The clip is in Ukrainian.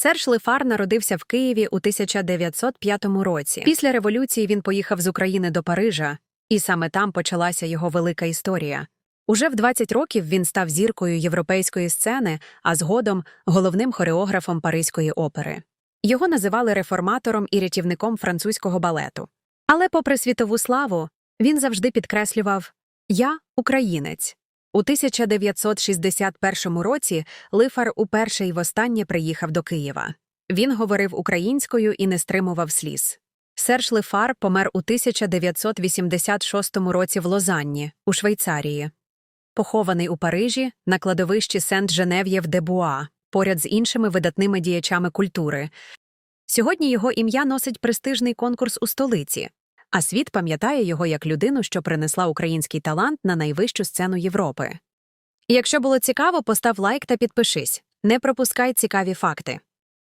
Серж Лефар народився в Києві у 1905 році. Після революції він поїхав з України до Парижа, і саме там почалася його велика історія. Уже в 20 років він став зіркою європейської сцени, а згодом головним хореографом Паризької опери. Його називали реформатором і рятівником французького балету. Але, попри світову славу, він завжди підкреслював Я українець. У 1961 році Лифар уперше й востаннє приїхав до Києва. Він говорив українською і не стримував сліз. Серж Лифар помер у 1986 році в Лозанні, у Швейцарії. Похований у Парижі на кладовищі Сент-Женев'єв-де-Буа, поряд з іншими видатними діячами культури. Сьогодні його ім'я носить престижний конкурс у столиці, а світ пам'ятає його як людину, що принесла український талант на найвищу сцену Європи. Якщо було цікаво, постав лайк та підпишись. Не пропускай цікаві факти.